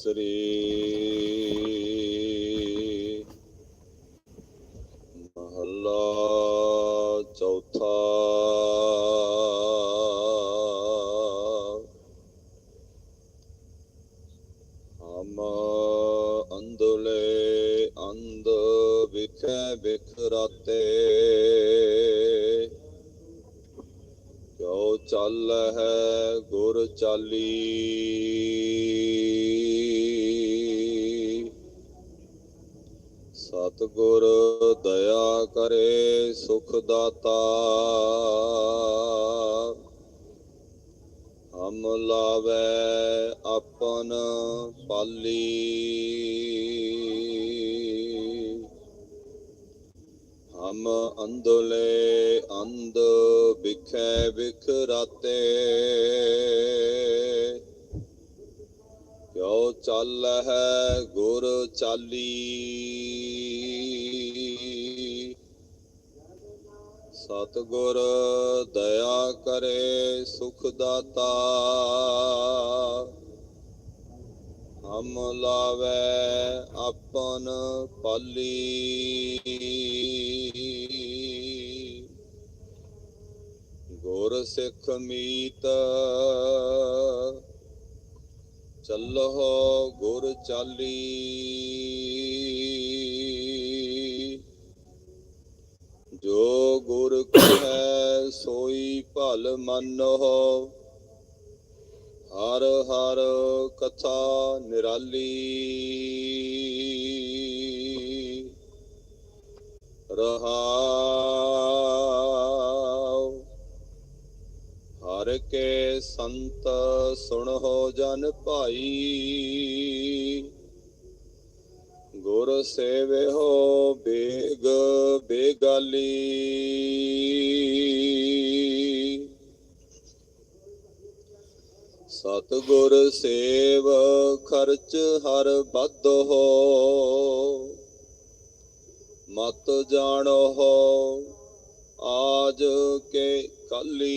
ਸ੍ਰੀ। ਮਹੱਲਾ ਚੌਥਾ। ਹਮ ਅੰਦਲੇ ਅੰਦ ਵਿਖੇ ਵਿਖਰਾਤੇ। ਕਿਉ ਚੱਲ ਹੈ ਗੁਰ ਚਾਲੀ? ਸਤਿਗੁਰ ਦਇਆ ਕਰੇ ਸੁਖ ਦਾਤਾ। ਹਮ ਲਾਵੇ ਆਪਨ ਪਾਲੀ। ਹਮ ਅੰਧਲੇ ਅੰਧ ਵਿਖੇ ਵਿਖਰਾਤੇ। ਕਿਉ ਚੱਲ ਹੈ ਗੁਰ ਚਾਲੀ। ਸਤਿਗੁਰ, ਦਇਆ ਕਰੇ ਸੁਖ ਦਾਤਾ। ਹਮ ਲਾਵੇ ਆਪਨ ਪਾਲੀ। ਗੁਰ ਸਿੱਖ ਮੀਤ, ਚੱਲੋ ਗੁਰ ਚਾਲੀ ਜੋ ਗੁਰ ਕਹੈ ਸੋਈ ਭਲ ਮੰਨੋ ਹਰ ਹਰ ਕਥਾ ਨਿਰਾਲੀ। ਰਹਾਉ। ਹਰ ਕੇ ਸੰਤ ਸੁਣ ਹੋ ਜਨ ਭਾਈ। ਗੁਰ ਸੇਵਿਓ ਬੇਗ ਬੇਗਾਲੀ। ਸਤਿਗੁਰ ਸੇਵ ਖਰਚ ਹਰ ਬੱਧ ਹੋ। ਮਤ ਜਾਣੋ ਆਜ ਕੇ ਕਾਲੀ।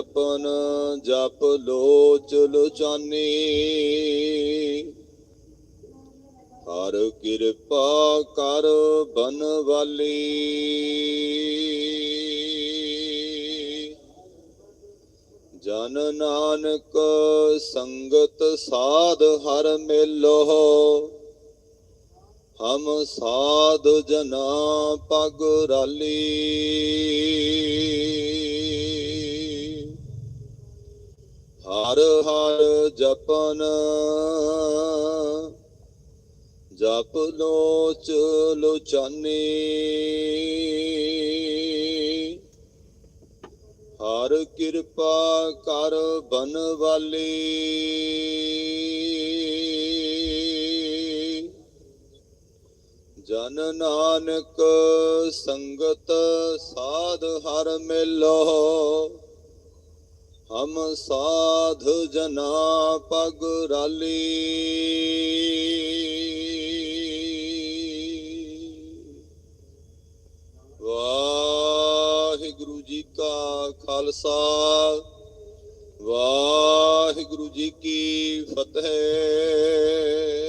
ਜਪਨ ਜਪ ਲੋਚ ਲੋਚਾਨੀ। ਹਰ ਕਿਰਪਾ ਕਰ ਬਨ ਵਾਲੀ। ਜਨ ਨਾਨਕ ਸੰਗਤ ਸਾਧ ਹਰ ਮੇਲੋ। ਹਮ ਸਾਧ ਜਨਾ ਪਗ ਰਾਲੀ। ਹਰ ਹਰ ਜਪਨ। ਜਪ ਲੋਚ ਲੋਚਾਨੀ। ਹਰ ਕਿਰਪਾ ਕਰ ਬਨ ਵਾਲੀ। ਜਨ ਨਾਨਕ ਸੰਗਤ ਸਾਧ ਹਰ ਮਿਲੋ। ਹਮ ਸਾਧ ਜਨਾ ਪਗ ਰਾਲੀ। ਵਾਹਿਗੁਰੂ ਜੀ ਕਾ ਖਾਲਸਾ ਵਾਹਿਗੁਰੂ ਜੀ ਕੀ ਫਤਿਹ।